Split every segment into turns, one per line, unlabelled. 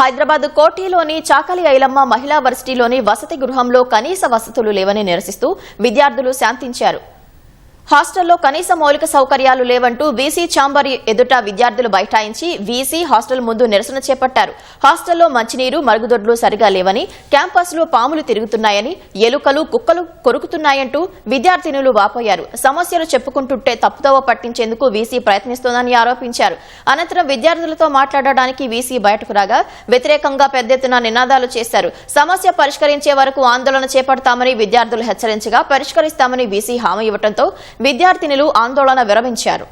హైదరాబాద్ కోటిలోని చాకలి ఐలమ్మ మహిళా వర్సిటీలోని వసతి గృహంలో కనీస వసతులు లేవని నిరసిస్తూ విద్యార్థులు శాంతించారు. హాస్టల్లో కనీస మౌలిక సౌకర్యాలు లేవంటూ బీసీ ఛాంబర్ ఎదుట విద్యార్థులు బైఠాయించి వీసీ హాస్టల్ ముందు నిరసన చేపట్టారు. హాస్టల్లో మంచినీరు మరుగుదొడ్లు సరిగా లేవని క్యాంపస్లో పాములు తిరుగుతున్నాయని ఎలుకలు కుక్కలు కొరుకుతున్నాయంటూ విద్యార్థినులు వాపోయారు. సమస్యలు చెప్పుకుంటుంటే తప్పుదోవ పట్టించేందుకు వీసీ ప్రయత్నిస్తోందని ఆరోపించారు. అనంతరం విద్యార్థులతో మాట్లాడడానికి వీసీ బయటకు రాగా వ్యతిరేకంగా పెద్ద ఎత్తున నినాదాలు చేశారు. సమస్య పరిష్కరించే వరకు ఆందోళన చేపడతామని విద్యార్థులు హెచ్చరించగా పరిష్కరిస్తామని వీసీ హామీ ఇవ్వడంతో విద్యార్థినులు ఆందోళన విరమించారు.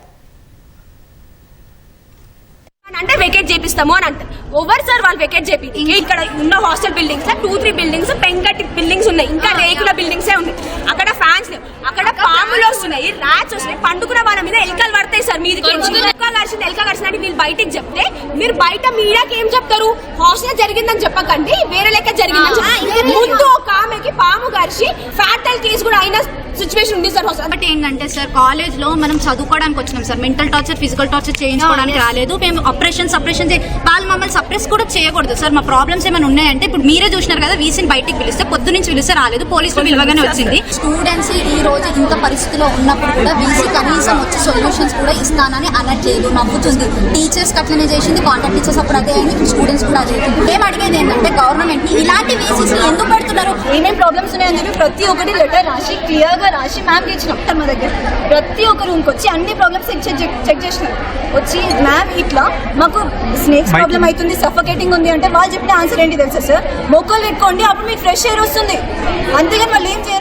అంటే వెకేట్ చేపిస్తాము అని అంటారు ఓవర్ సార్ వాళ్ళు వెకేట్ చేపి ఇక్కడ ఉన్న hostel buildings two three buildings పెంకటి buildings ఉన్నాయి. ఇంకా రేకుల బిల్డింగ్స్ ఉన్నాయి. అక్కడ ఫ్యాన్స్ లేవు. అక్కడ పాములు వస్తున్నాయి ర్యాట్స్ వస్తున్నాయి. పండుకున్న వాళ్ళ మీద ఎలకలు పడతాయి సార్ మీది. ఎలక కరిచింది ఎలక కరిచిందని వీళ్ళు బయటికి చెప్తే మీరు బయట మీడియాకి ఏం చెప్తారు? హాస్టల్ జరిగిందని చెప్పకండి వేరే లెక్క జరిగిందని. ముందు ఒక ఆమెకి పాము కరిచి ఫ్యాటల్ కేసు కూడా అయిన సిచ్యువేషన్ ఉంది సార్
బట్ ఏంటంటే సార్ కాలేజ్లో మనం చదువుకోవడానికి వచ్చినాం sir. Mental torture physical torture చేయించుకోవడానికి రాలేదు. మేము ఆపరేషన్ సపరేషన్ వాళ్ళు మమ్మల్ని సప్రెస్ కూడా చేయకూడదు సార్. మా ప్రాబ్లమ్స్ ఏమైనా ఉన్నాయంటే ఇప్పుడు మీరే చూసినారు కదా వీసీని బయటికి పిలిస్తే పొద్దు నుంచి పిలిస్తే రాలేదు పోలీసులు పిలవగానే వచ్చింది.
స్టూడెంట్స్ ఈ రోజు ఇంత పరిస్థితిలో ఉన్నప్పుడు కూడా వీసీ కనీసం వచ్చి సొల్యూషన్స్ కూడా ఇస్తానని అనట్లేదు నవ్వుతుంది. టీచర్స్ అట్లనే చేసింది కాంటాక్ట్ టీచర్స్ అప్పుడు అదే అయింది స్టూడెంట్స్ కూడా అదే మేము అడిగేది ఏంటంటే
ప్రతి ఒక్కటి లెటర్ రాసి క్లియర్గా రాసి మ్యామ్ ఇచ్చినాం మా దగ్గర. ప్రతి ఒక్క రూమ్కి వచ్చి అన్ని ప్రాబ్లమ్స్ చెక్ చెక్ చేసినారు. వచ్చి మ్యామ్ ఇట్లా మాకు స్నేక్స్ ప్రాబ్లం అవుతుంది సఫకేటింగ్ ఉంది అంటే వాళ్ళు చెప్పిన ఆన్సర్ ఏంటి తెలుసా సార్ మొక్కలు పెట్టుకోండి అప్పుడు మీకు ఫ్రెష్ ఎయిర్ వస్తుంది. అంతేగాని వాళ్ళు ఏం చేయరు